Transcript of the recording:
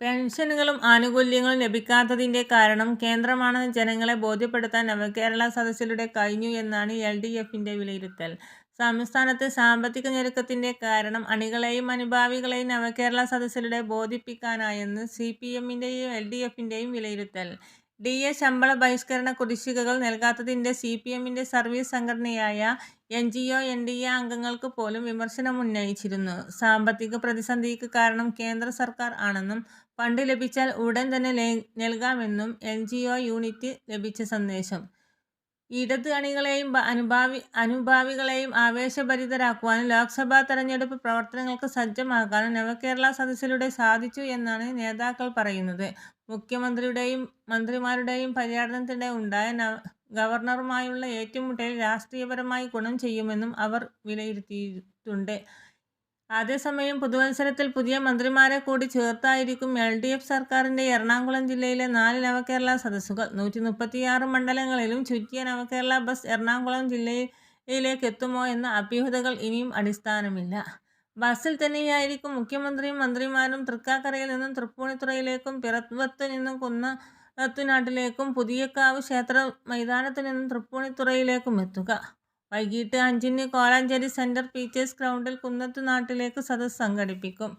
പെൻഷനുകളും ആനുകൂല്യങ്ങളും ലഭിക്കാത്തതിന്റെ കാരണം കേന്ദ്രമാണെന്ന് ജനങ്ങളെ ബോധ്യപ്പെടുത്താൻ നവകേരള സദസ്സിലൂടെ കഴിഞ്ഞു എന്നാണ് എൽ ഡി എഫിന്റെ വിലയിരുത്തൽ. സംസ്ഥാനത്ത് സാമ്പത്തിക ഞെരുക്കത്തിന്റെ കാരണം അണികളെയും അനുഭാവികളെയും നവകേരള സദസ്സിലൂടെ ബോധിപ്പിക്കാനായെന്ന് സി പി എമ്മിന്റെയും എൽ ഡി എഫിന്റെയും വിലയിരുത്തൽ. ഡി. എ ശമ്പള ബഹിഷ്കരണ കുടിശ്ശികകൾ നൽകാത്തതിന്റെ സി പി എമ്മിന്റെ സർവീസ് സംഘടനയായ N. G. O. N. D. A അംഗങ്ങൾക്ക് പോലും വിമർശനമുന്നയിച്ചിരുന്നു. സാമ്പത്തിക പ്രതിസന്ധിക്ക് കാരണം കേന്ദ്ര സർക്കാർ ആണെന്നും ഫണ്ട് ലഭിച്ചാൽ ഉടൻ തന്നെ നൽകാമെന്നും എൻ. ജി. ഒ. യൂണിറ്റ് ലഭിച്ച സന്ദേശം. ഇടത് അണികളെയും അനുഭാവി അനുഭാവികളെയും ആവേശഭരിതരാക്കുവാനും ലോക്സഭാ തെരഞ്ഞെടുപ്പ് പ്രവർത്തനങ്ങൾക്ക് സജ്ജമാക്കാനും നവകേരള സദസ്സിലൂടെ സാധിച്ചു എന്നാണ് നേതാക്കൾ പറയുന്നത്. മുഖ്യമന്ത്രിയുടെയും മന്ത്രിമാരുടെയും പര്യടനത്തിനിടെ ഉണ്ടായ ഗവർണറുമായുള്ള ഏറ്റുമുട്ടൽ രാഷ്ട്രീയപരമായി ഗുണം ചെയ്യുമെന്നും അവർ വിലയിരുത്തിയിട്ടുണ്ട്. അതേസമയം പുതുവത്സരത്തിൽ പുതിയ മന്ത്രിമാരെ കൂടി ചേർത്തായിരിക്കും എൽ ഡി എഫ് സർക്കാരിന്റെ എറണാകുളം ജില്ലയിലെ നാല് നവകേരള സദസ്സുകൾ. നൂറ്റി മുപ്പത്തിയാറ് മണ്ഡലങ്ങളിലും ചുറ്റിയ നവകേരള ബസ് എറണാകുളം ജില്ലയിലേക്ക് എത്തുമോ എന്ന അഭ്യൂഹതകൾ ഇനിയും അടിസ്ഥാനമില്ല. ബസ്സിൽ തന്നെയായിരിക്കും മുഖ്യമന്ത്രിയും മന്ത്രിമാരും തൃക്കാക്കരയിൽ നിന്നും തൃപ്പൂണിത്തുറയിലേക്കും പിറവത്ത് നിന്നും കുന്നത്തുനാട്ടിലേക്കും നിന്നും തൃപ്പൂണിത്തുറയിലേക്കും എത്തുക വൈകിട്ട് അഞ്ചിന് കോലഞ്ചേരി സെന്റർ പീച്ചേഴ്സ് ഗ്രൗണ്ടിൽ കുന്നത്തുനാട്ടിലേക്ക് സദസ് സംഘടിപ്പിക്കും.